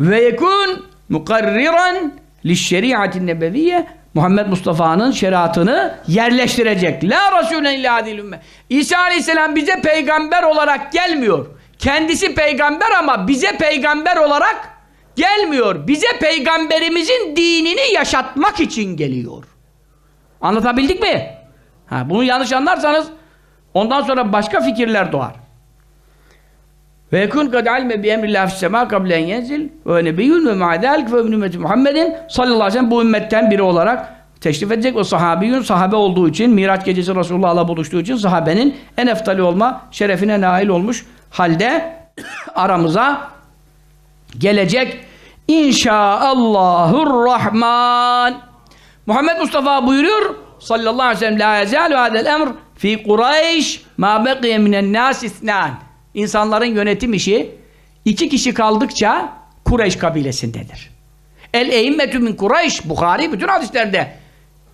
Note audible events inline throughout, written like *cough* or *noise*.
ve yekun mukarriran liş-şeriatin nebeviyye Muhammed Mustafa'nın şeriatını yerleştirecek. La Resulen illa hadil ümme. İsa Aleyhisselam bize peygamber olarak gelmiyor. Kendisi peygamber ama bize peygamber olarak gelmiyor. Bize peygamberimizin dinini yaşatmak için geliyor. Anlatabildik mi? Ha, bunu yanlış anlarsanız ondan sonra başka fikirler doğar. Ve yekun kad alme bi emrillah fis sema kable en yenzil ve nebiyyun ve ma'dalik ve ümmeti Muhammedin sallallahu aleyhi ve sellem bu ümmetten biri olarak teşrif edecek. O sahabiyun sahabe olduğu için Miraç gecesi Resulullah'la buluştuğu için sahabenin en eftali olma şerefine nail olmuş halde *coughs* aramıza gelecek inşaallahur rahman Muhammed Mustafa buyuruyor sallallahu aleyhi ve sellem la yezalu hadel emr fi Kureyş ma beqiye minen nas isnan İnsanların yönetim işi iki kişi kaldıkça Kureyş kabilesindedir. El eimmetü min Kureyş Bukhari bütün hadislerde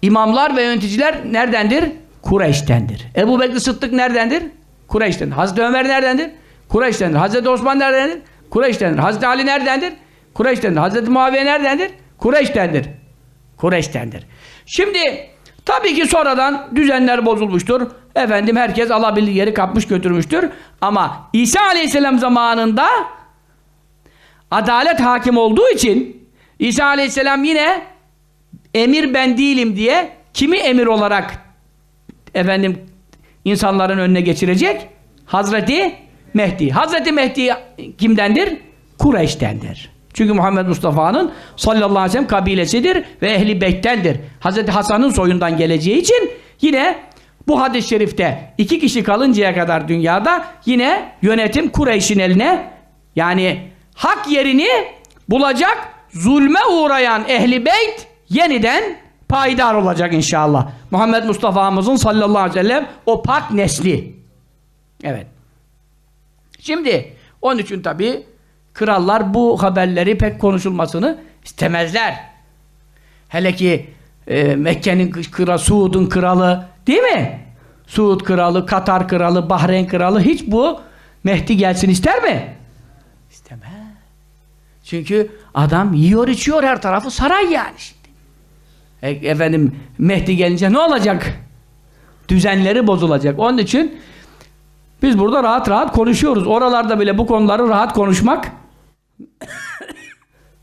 imamlar ve yöneticiler neredendir? Kureyş'tendir. Ebu Bekir Sıddık neredendir? Kureyş'tendir. Hazreti Ömer neredendir? Kureyş'tendir. Hazreti Osman neredendir? Kureyş'tendir. Hazreti Ali neredendir? Kureyş'tendir. Hazreti Muaviye neredendir? Kureyş'tendir. Kureyş'tendir. Şimdi tabii ki sonradan düzenler bozulmuştur. Efendim herkes alabildiği yeri kapmış götürmüştür. Ama İsa Aleyhisselam zamanında adalet hakim olduğu için İsa Aleyhisselam yine emir ben değilim diye kimi emir olarak efendim insanların önüne geçirecek? Hazreti Mehdi. Hazreti Mehdi kimdendir? Kureyş'tendir. Çünkü Muhammed Mustafa'nın sallallahu aleyhi ve sellem kabilesidir ve ehli beyttendir. Hazreti Hasan'ın soyundan geleceği için yine bu hadis-i şerifte iki kişi kalıncaya kadar dünyada yine yönetim Kureyş'in eline yani hak yerini bulacak zulme uğrayan ehli beyt yeniden payidar olacak inşallah. Muhammed Mustafa'mızın sallallahu aleyhi ve sellem o pak nesli. Evet. Şimdi onun için tabi krallar bu haberleri pek konuşulmasını istemezler. Hele ki e, Mekke'nin kralı, Suud'un kralı değil mi? Suud kralı, Katar kralı, Bahreyn kralı hiç bu Mehdi gelsin ister mi? İstemez. Çünkü adam yiyor içiyor her tarafı saray yani şimdi. E, efendim Mehdi gelince ne olacak? Düzenleri bozulacak. Onun için biz burada rahat rahat konuşuyoruz. Oralarda bile bu konuları rahat konuşmak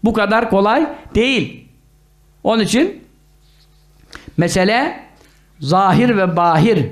bu kadar kolay değil. Onun için mesele zahir ve bahir